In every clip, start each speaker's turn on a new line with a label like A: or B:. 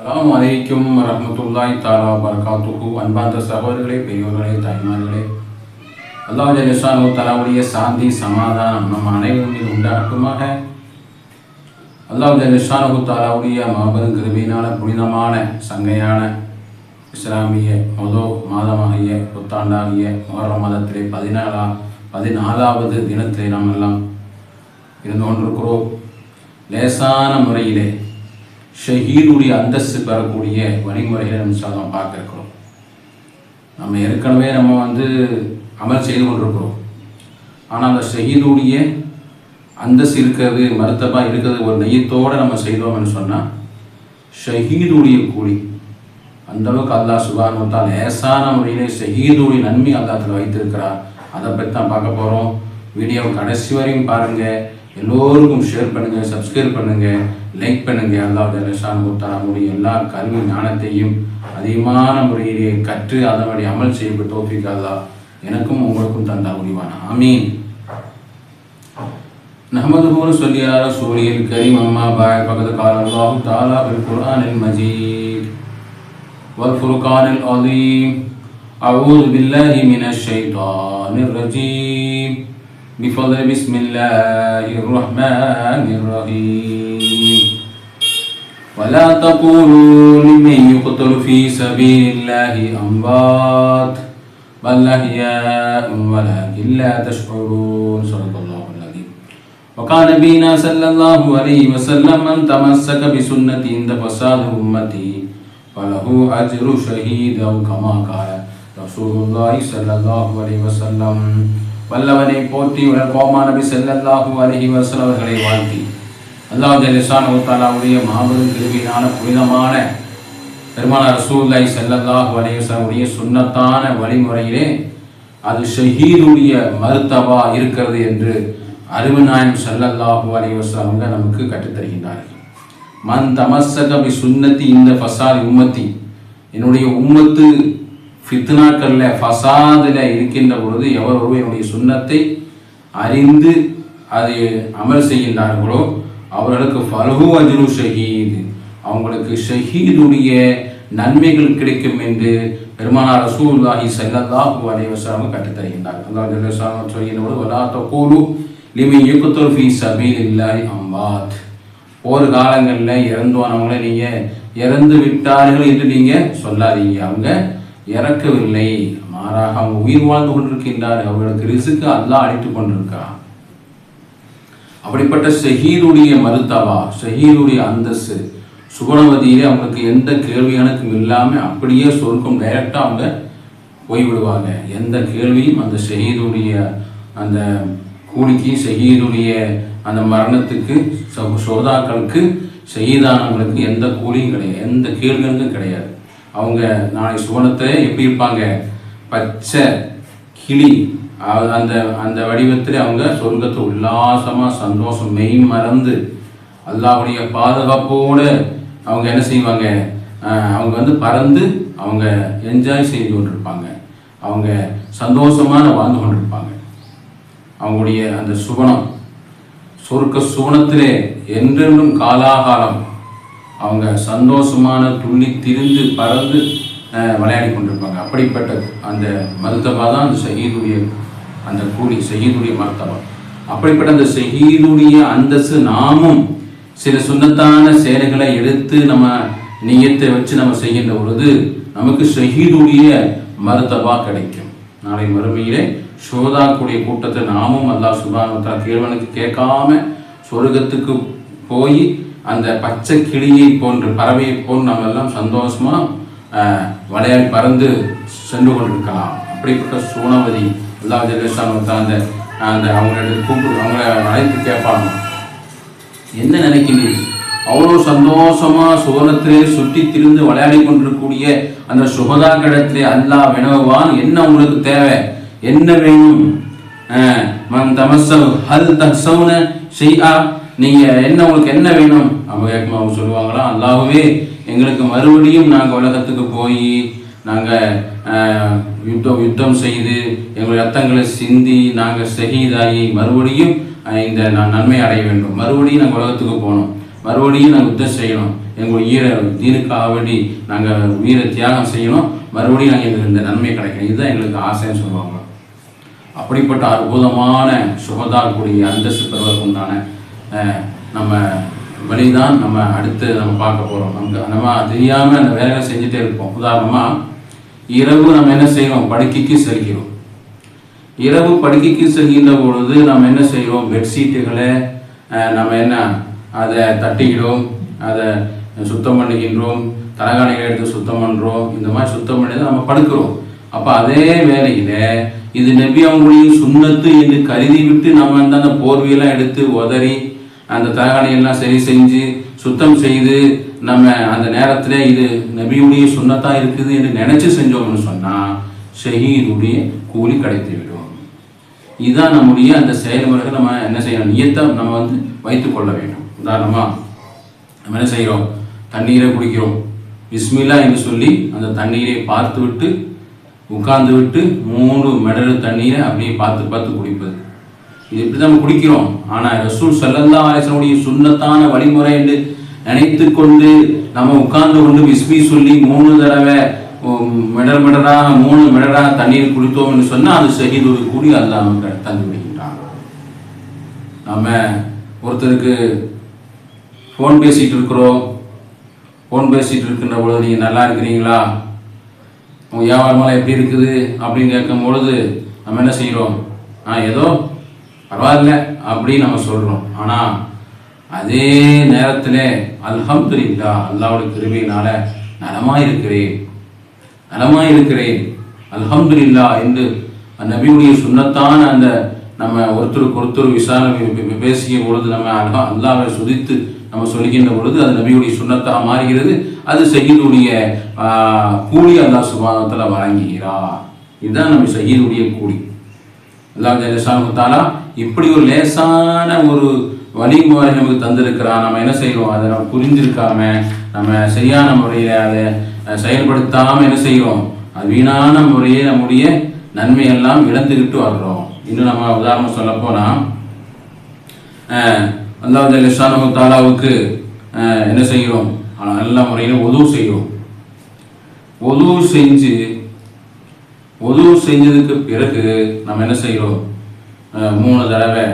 A: அலாம் அலைக்கும் ரஹமத்துல்லாய் தாலா பர்காத்துக்கு அன்பார்ந்த சகோதரர்களே பெரியோர்களே தாய்மார்களே அல்லாஹ் ஜலிசானு தலாவுடைய சாந்தி சமாதானம் நம் அனைவரும் மீது உண்டாகட்டுமாக. அல்லாஹ் ஜலிசானு தாலாவுடைய மாபெரும் கிருபியினால புனிதமான சங்கையான இஸ்லாமிய மொதோ மாதமாகிய புத்தாண்டாகிய முகரம் மாதத்திலே பதினாலா பதினாலாவது தினத்திலே நாம் எல்லாம் இருந்து கொண்டிருக்கிறோம். லேசான முறையிலே ஷஹீதுடைய அந்தஸ்து பெறக்கூடிய வழிமுறைகளை நம்ம சாதம் பார்த்துருக்குறோம். நம்ம ஏற்கனவே நம்ம வந்து அமல் செய்து கொண்டிருக்கிறோம். ஆனால் அந்த ஷஹீதுடைய அந்தஸ்து இருக்கிறது மருத்தமாக இருக்கிறது ஒரு நெய்யத்தோடு நம்ம செய்தோம்னு சொன்னால் ஷஹீதுடைய கூலி அந்த அளவுக்கு சுபானுத்தால் லேசான முறையிலே ஷஹீதுடைய நன்மை அல்லாத்தில் வைத்திருக்கிறார். அதை பற்றி தான் பார்க்க போகிறோம் வீடியோ கடைசி வரையும் பாருங்கள் எல்லோருக்கும் ஷேர் பண்ணுங்கள் சப்ஸ்கிரைப் பண்ணுங்கள் லைக் பண்ணுங்கள் அல்லாஹ் ஜலஷான் முத்தாராமுடைய எல்லா கல்வி ஞானத்தையும் அதிகமான முறையிலே கற்று அதனுடைய அமல் செய்யப்பட்ட தோஃபிக் அல்லாஹ் எனக்கும் உங்களுக்கும் தந்தா முடிவான ஆமீன் نحمده ونصلي على رسوله الكريم أما بعد فقد قال الله تعالى في القرآن المجيد والفرقان العظيم أعوذ بالله من الشيطان الرجيم بفضل بسم الله الرحمن الرحيم ولا تقولوا لمن يقتل في سبيل الله أموات بل أحياء ولكن لا تشعرون صدق الله العظيم وقال نبينا صلى الله عليه وسلم من تمسك بسنتي عند فساد أمتي فله أجر شهيد أو كما قال رسول الله صلى الله عليه وسلم வல்லவனை போற்றி உடல் கோமா நபி செல்லல்லாஹு அலஹி வசல் அவர்களை வாழ்த்தி அல்லாஹ் ஜலிசான் தாலாவுடைய மாபெரும் கிருவியான புனிதமான பெருமான ரசூல்லாய் செல்லல்லாஹு வலையுடைய சுண்ணத்தான வழிமுறையிலே அது ஷஹீதுடைய மருத்தவா இருக்கிறது என்று அருமநாயம் செல்லல்லாஹு அலைவசவங்க நமக்கு கற்றுத்தருகின்றார்கள் மன் தமசக பி சுன்னத்தி இந்த ஃபசாதி உம்மத்தி என்னுடைய உம்மத்து ஃபித்னாக்களில் ஃபசாதில் இருக்கின்ற பொழுது எவர் ஒருவர் என்னுடைய சுண்ணத்தை அறிந்து அதை அமல் செய்கின்றார்களோ அவர்களுக்கு ஃபலகு அஜ்ரு ஷஹீத். அவங்களுக்கு ஷஹீதுடைய நன்மைகள் கிடைக்கும் என்று பெருமானார் ரசூல்லாஹி சல்லல்லாஹு அலைஹி வஸல்லம் கற்றுத் தருகின்றார் அல்லாஹ் ஜல்லல்லாஹு சொல்கின்ற பொழுது வலா தகூலு லிமன் ஃபீ சபீலில்லாஹி அம்வாத். போர் காலங்களில் இறந்தோனவங்களை நீங்கள் இறந்து விட்டார்கள் என்று நீங்கள் சொல்லாதீங்க. அவங்க இறக்கவில்லை. மாறாக அவங்க உயிர் வாழ்ந்து கொண்டிருக்கின்றார் அவர்களுக்கு ரிசுக்கு அல்லாஹ் அழைத்து கொண்டிருக்கிறான். அப்படிப்பட்ட ஷஹீதுடைய மருத்தவா ஷஹீதுடைய அந்தஸ்து சுகுணவதியிலே அவங்களுக்கு எந்த கேள்வி எனக்கும் இல்லாமல் அப்படியே சொர்க்கம் டைரக்டாக அவங்க போய்விடுவாங்க எந்த கேள்வியும் அந்த ஷஹீதுடைய அந்த கூலிக்கு ஷஹீதுடைய அந்த மரணத்துக்கு சோதாக்களுக்கு ஷஹீதானவங்களுக்கு எந்த கூலியும் கிடையாது. எந்த கேள்விகளுக்கும் கிடையாது. அவங்க நாளை சுவனத்தை எப்படி இருப்பாங்க? பச்சை கிளி அந்த அந்த வடிவத்தில் அவங்க சொர்க்கத்தை உல்லாசமாக சந்தோஷம் மெய் மறந்து அல்லாவுடைய பாதுகாப்போடு அவங்க என்ன செய்வாங்க? அவங்க வந்து பறந்து அவங்க என்ஜாய் செய்து கொண்டிருப்பாங்க. அவங்க சந்தோஷமான வாழ்ந்து கொண்டிருப்பாங்க. அவங்களுடைய அந்த சுவனம் சொர்க்க சுவனத்திலே என்றென்றும் காலாகாலம் அவங்க சந்தோஷமான துள்ளி திரிந்து பறந்து விளையாடி கொண்டிருப்பாங்க. அப்படிப்பட்ட அந்த மருத்துவ தான் அந்த ஷஹீதுடைய அந்த கூலி ஷஹீதுடைய மர்த்தவா அப்படிப்பட்ட அந்த செய்யினுடைய அந்தஸ்து நாமும் சில சுண்ணத்தான செயல்களை எடுத்து நம்ம நீயத்தை வச்சு நம்ம செய்கின்ற பொழுது நமக்கு ஷஹீதுடைய மருத்தவா கிடைக்கும். நாளை மறுமையிலே சோதாக்குடைய கூட்டத்தை நாமும் அல்லாஹ் சுபானத்தா கேள்வனுக்கு கேட்காம சொர்க்கத்துக்கு போய் அந்த பச்சை கிளியை போன்று பறவையை போன்று நம்ம எல்லாம் சந்தோஷமா விளையாடி பறந்து சென்று கொண்டிருக்கலாம். அப்படிப்பட்ட சூனவதி அல்லாஹ் அந்த அந்த அவங்களோட கூப்பிட்டு அவங்கள அழைத்து கேட்பாங்க. என்ன நினைக்கிறீர்கள் அவ்வளோ சந்தோஷமா சுகனத்திலே சுற்றி திரிந்து விளையாடி கொண்டிருக்கக்கூடிய அந்த சுகதா கடத்திலே அல்லாஹ் வினவான் என்ன உங்களுக்கு தேவை? என்ன வேணும்? மன் தமசவ் ஹல் தசவுன செய்யா நீங்க என்ன உங்களுக்கு என்ன வேணும்? அவங்க கேட்கும் அவங்க சொல்லுவாங்களா அல்லாஹுவே எங்களுக்கு மறுபடியும் நாங்கள் உலகத்துக்கு போய் நாங்கள் யுத்தம் யுத்தம் செய்து எங்கள் ரத்தங்களை சிந்தி நாங்கள் ஷஹீதாகி மறுபடியும் இந்த நான் நன்மை அடைய வேண்டும். மறுபடியும் நாங்கள் உலகத்துக்கு போகணும். மறுபடியும் நாங்கள் யுத்தம் செய்யணும். எங்கள் உயிரை தீனுக்காக வேண்டி நாங்கள் உயிரை தியாகம் செய்யணும். மறுபடியும் நாங்கள் எங்களுக்கு இந்த நன்மை கிடைக்கணும். இதுதான் எங்களுக்கு ஆசைன்னு சொல்லுவாங்க. அப்படிப்பட்ட அற்புதமான சுகதாக்குடைய அந்தஸ்து பெறுவதற்கு உண்டான நம்ம வழிதான் நம்ம அடுத்து நம்ம பார்க்க போகிறோம் நமக்கு நம்ம தெரியாமல் அந்த வேலைகளை செஞ்சுட்டே இருப்போம். உதாரணமாக இரவு நம்ம என்ன செய்கிறோம்? படுக்கைக்கு செல்கிறோம். இரவு படுக்கைக்கு செல்கின்ற பொழுது நம்ம என்ன செய்கிறோம்? பெட்ஷீட்டுகளை நம்ம என்ன அதை தட்டிக்கிறோம் அதை சுத்தம் பண்ணுகின்றோம் தலகாணிகளை எடுத்து சுத்தம் பண்ணுறோம் இந்த மாதிரி சுத்தம் பண்ணி தான் நம்ம படுக்கிறோம். அப்போ அதே வேலையில் இது நபி அவங்களுடைய சுண்ணத்து என்று கருதி விட்டு நம்ம வந்து அந்த போர்வையெல்லாம் எடுத்து உதறி அந்த தலகாணியெல்லாம் சரி செஞ்சு சுத்தம் செய்து நம்ம அந்த நேரத்தில் இது நபியுடைய சுண்ணத்தா இருக்குது என்று நினைச்சு செஞ்சோம்னு சொன்னால் ஷஹீதுடைய கூலி கிடைத்து விடும். இதுதான் நம்முடைய அந்த செயல்முறைகள் நம்ம என்ன செய்யணும் நியத்தை நம்ம வந்து வைத்துக் கொள்ள வேண்டும். உதாரணமாக நம்ம என்ன செய்கிறோம் தண்ணீரை குடிக்கிறோம். பிஸ்மில்லா என்று சொல்லி அந்த தண்ணீரை பார்த்து விட்டு உட்கார்ந்து விட்டு மூணு மெடல் தண்ணீரை அப்படியே பார்த்து பார்த்து குடிப்பது. இது இப்படி நம்ம குடிக்கிறோம். ஆனால் ரசூல் சல்லல்லா அலிஸ்லமுடைய சுண்ணத்தான வழிமுறை என்று நினைத்து கொண்டு நம்ம உட்கார்ந்து கொண்டு விஸ்மி சொல்லி மூணு தடவை மெடல் மெடலாக மூணு மெடலாக தண்ணீர் குடித்தோம் என்று சொன்னால் அது ஷஹீதுடைய கூடி அல்லாஹ் நமக்கு தந்து விடுகின்றான். நம்ம ஒருத்தருக்கு ஃபோன் பேசிகிட்டு இருக்கிறோம். ஃபோன் பேசிகிட்டு இருக்கின்ற பொழுது நீங்கள் நல்லா இருக்கிறீங்களா? உங்கள் வியாபாரமெல்லாம் எப்படி இருக்குது? அப்படின்னு கேட்கும் பொழுது நம்ம என்ன செய்கிறோம் ஆ ஏதோ பரவாயில்ல அப்படின்னு நம்ம சொல்கிறோம் ஆனால் அதே நேரத்தில் அல்ஹம்துலில்லா அல்லாவோட கிருமையினால நலமாக இருக்கிறேன் நலமாக இருக்கிறேன் அல்ஹம்துலில்லா என்று அந்த நபியுடைய சுண்ணத்தான அந்த நம்ம ஒருத்தருக்கு ஒருத்தர் விசாரணை பேசிய பொழுது நம்ம அல்ஹா அல்லாவை சுதித்து நம்ம சொல்கின்ற பொழுது அது நபியுடைய சுண்ணத்தாக மாறுகிறது. அது சஹீதுடைய கூலி அல்லா சுபானத்தில் வழங்குகிறார். இதுதான் நம்ம சஹீதுடைய கூலி. அல்லாஹ் தாலா இப்படி ஒரு லேசான ஒரு வழிமுறை நமக்கு தந்திருக்கிறான் நம்ம என்ன செய்வோம்? அதை நம்ம புரிஞ்சிருக்காம நம்ம சரியான முறையில் அதை செயல்படுத்தாமல் செயல்படுத்தாம என்ன செய்வோம்? அது வீணான முறையே நம்முடைய நன்மை எல்லாம் இழந்துக்கிட்டு வர்றோம் இன்னும் நம்ம உதாரணம் சொல்ல போனால் அல்லாஹ் லிஷானு தாலாவுக்கு என்ன செய்கிறோம் நல்ல முறையில் உதவு செய்கிறோம் உதவு செஞ்சு உதவு செஞ்சதுக்கு பிறகு நம்ம என்ன செய்கிறோம் மூணு தடவை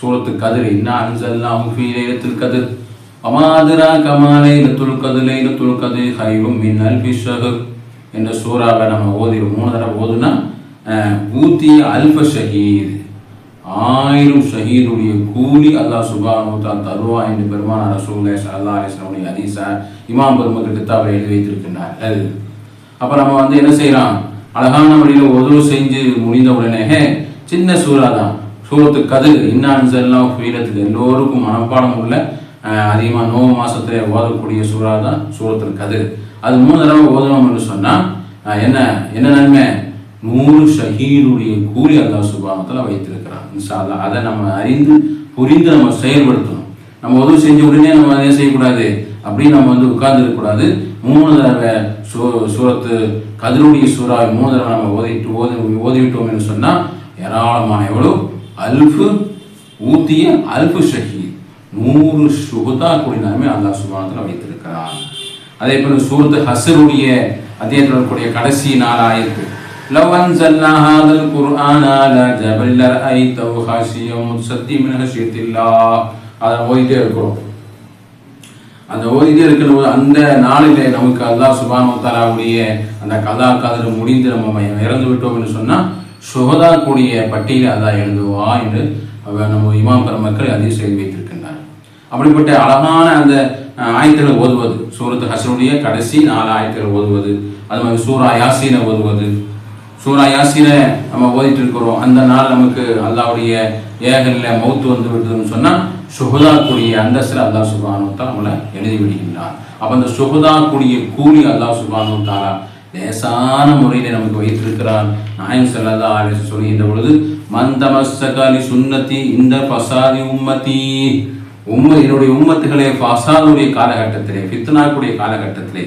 A: சூரத்து கதிர் இன்னா அன்சல்லாம் ஃபீ லைலத்துல் கதிர். அமாதிரா கமாலை லத்துல் கதிர் லைலத்துல் கதிர் ஹைரும் மின் அல்ஃபி ஷஹர் என்ற சூறாவை நம்ம ஓதி மூணு தடவை ஓதுனா ஊத்திய ஊத்தி அல்ஃப ஷஹீத். ஆயிரம் ஷஹீதுடைய கூலி அல்லாஹ் சுபானு தான் தருவா என்று பெருமான ரசூலை சல்லா அலிஸ்லாமுடைய ஹதீஸா இமாம் பெருமக்கு கித்தாவை எழுதி வைத்திருக்கின்றார்கள். அது அப்போ நம்ம வந்து என்ன செய்யலாம்? அழகான வழியில் உதவு செஞ்சு முடிந்த உடனே ஹே, சின்ன சூறா தான். சூரத்து கதிர் இன்னான்செல்லாம் ஃபீலத்துக்கு எல்லோருக்கும் மனப்பாடம் உள்ள அதிகமாக நோவ மாசத்துல ஓதக்கூடிய சூறா தான் சூரத்து கதிர். அது மூணு தடவை ஓதணும் என்று சொன்னால் என்ன என்ன நன்மை? நூறு ஷஹீதுடைய கூலி அல்லா சுபாவத்தில் வைத்திருக்கிறான். இன்ஷா அதை நம்ம அறிந்து புரிந்து நம்ம செயல்படுத்தணும். நம்ம உதவி செஞ்ச உடனே நம்ம என்ன செய்யக்கூடாது. அப்படின்னு நம்ம வந்து உட்கார்ந்துருக்கக்கூடாது மூணு தடவை சூ சூரத்து கதிருடைய சூறாவை மூணு தடவை நம்ம ஓதிட்டு ஓதி ஓதிவிட்டோம் என்று சொன்னால் ஏராளமான எவ்வளோ அல்ஃபு ஊத்திய அல்ஃபு ஷஹீத் நூறு சுகுதா கூடினாலுமே அல்லாஹ் சுபானத்தில் வைத்திருக்கிறான் அதே போல சூரத்து ஹசருடைய அத்தியாயத்தில் இருக்கக்கூடிய கடைசி நாளாயிருக்கு لو أنزلنا هذا القرآن على جبل لرأيته خاشعا متصدعا من خشية الله அதை ஓதிட்டே இருக்கிறோம் அந்த ஓதிட்டே இருக்கிற போது அந்த நாளிலே நமக்கு அல்லாஹ் சுபானு தாலாவுடைய அந்த கதா கதிர் முடிந்து நம்ம இறந்து விட்டோம் என்று சொன்னால் சுகதா கூடிய பட்டியலை அதான் எழுதுவா என்று நம்ம இமாம் பெருமக்கள் அதையும் செய்து வைத்திருக்கின்றார். அப்படிப்பட்ட அழகான அந்த அஹ், ஓதுவது சூரத்து ஹசனுடைய கடைசி நாலு ஆயத்துகளை ஓதுவது அது மாதிரி சூரா யாசீனை ஓதுவது சூரா யாசீனை நம்ம ஓதிட்டு இருக்கிறோம். அந்த நாள் நமக்கு அல்லாவுடைய ஏகல்ல மௌத்து வந்து விட்டதுன்னு சொன்னால் சுகதா கூடிய அந்தஸ்தில் அல்லாஹ் சுபானு தான் நம்மளை எழுதி விடுகின்றான். அப்போ அந்த சுகதா கூடிய கூலி அல்லா சுபானு தாலா லேசான முறையில் நமக்கு வைத்திருக்கிறான் நாயம் செல்லதா அப்படின்னு சொல்கின்ற பொழுது மந்தமஸ்தகாலி சுண்ணத்தி இந்த பசாதி உம்மதி உம்ம என்னுடைய உம்மத்துகளே பசாதுடைய காலகட்டத்திலே பித்னாக்குடைய காலகட்டத்திலே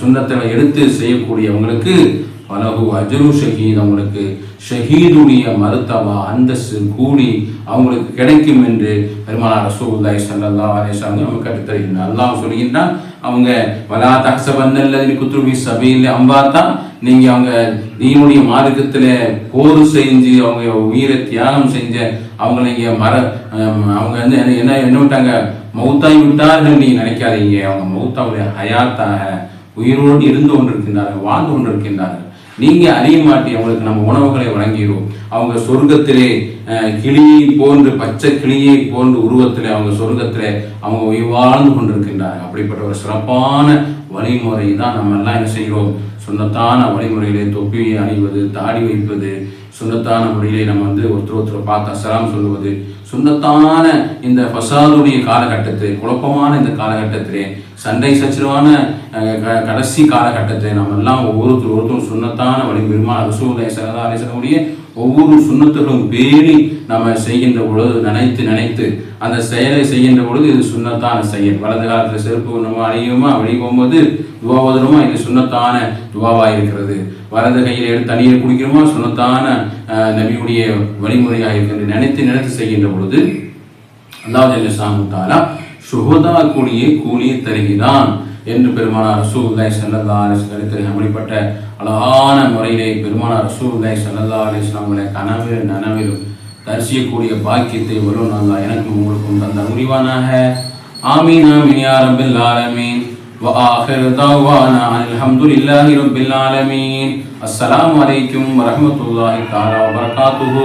A: சுண்ணத்தை எடுத்து செய்யக்கூடியவங்களுக்கு பலகு அஜரு ஷஹீத் அவங்களுக்கு ஷஹீதுடைய மருத்தவா அந்தஸ்து கூடி அவங்களுக்கு கிடைக்கும் என்று பெருமானார் ரசூல்லாய் சல்லா அலைஹி வஸல்லம் நமக்கு அல்லாஹ் சொல்கின்றான் அவங்க வலா தகசபந்தல்லதி குத்துருபி சபையில் அம்பாத்தா நீங்க அவங்க நீனுடைய மார்க்கத்துல போர் செஞ்சு அவங்க உயிரை தியாகம் செஞ்ச அவங்கள இங்க மர அவங்க வந்து என்ன என்ன என்ன விட்டாங்க? மௌத்தாய் விட்டார்கள் நீங்க நினைக்காதீங்க. அவங்க மௌத்தாவுடைய ஹயாத்தாக உயிரோடு இருந்து கொண்டிருக்கின்றார்கள் வாழ்ந்து கொண்டிருக்கின்றார்கள். நீங்க அறிய மாட்டி அவங்களுக்கு நம்ம உணவுகளை வழங்கிடுவோம் அவங்க சொர்க்கத்திலே கிளியை போன்று பச்சை கிளியை போன்று உருவத்திலே அவங்க சொர்க்கத்திலே அவங்க உயிர் வாழ்ந்து கொண்டிருக்கின்றார்கள். அப்படிப்பட்ட ஒரு சிறப்பான வழிமுறை தான் நம்ம எல்லாம் என்ன செய்கிறோம்? சொன்னத்தான வழிமுறையிலே தொப்பி அணிவது தாடி வைப்பது சுண்ணத்தான முறையிலே நம்ம வந்து ஒருத்தர் ஒருத்தர் பார்த்து அசலாம் சொல்லுவது சுண்ணத்தான இந்த ஃபசாதுடைய காலகட்டத்தில் குழப்பமான இந்த காலகட்டத்திலே சண்டை சச்சரவான க- கடைசி காலகட்டத்தை நம்ம எல்லாம் ஒவ்வொருத்தர் ஒருத்தரும் சுண்ணத்தான வழி பெருமாள் ரசூலை சரதா அலிசனுடைய ஒவ்வொரு சுண்ணத்துகளும் பேணி நம்ம செய்கின்ற பொழுது நினைத்து நினைத்து அந்த செயலை செய்கின்ற பொழுது இது சுண்ணத்தான செயல். வலது காலத்தில் செருப்பு நம்ம அணியுமா? வெளியே போகும்போது துவாவதனமா இது சுண்ணத்தான துவாவாக இருக்கிறது. வலது கையில் எடுத்து தண்ணீரை குடிக்கிறோமா சுண்ணத்தான நபியுடைய வழிமுறையாக இருக்கிறது நினைத்து நினைத்து செய்கின்ற பொழுது அல்லாஹ் சாமுத்தாலா சுகதா கூலியை கூலியை தருகிறான் என்று பெருமானார் சூழ்நிலை சல்லல்லா அலிஸ்லாம் அப்படிப்பட்ட அழகான முறையிலே பெருமானார் ரசூல்லாய் சல்லல்லா அலிஸ்லாமுடைய கனவு நனவிலும் தரிசிக்கக்கூடிய பாக்கியத்தை வரும் நல்லா எனக்கும் உங்களுக்கும் தந்த முடிவானாக ஆமீன் ஆமீன் யா ரப்பில் ஆலமீன் وآخر دعوانا أن الحمد لله رب العالمين السلام عليكم ورحمة الله تعالى وبركاته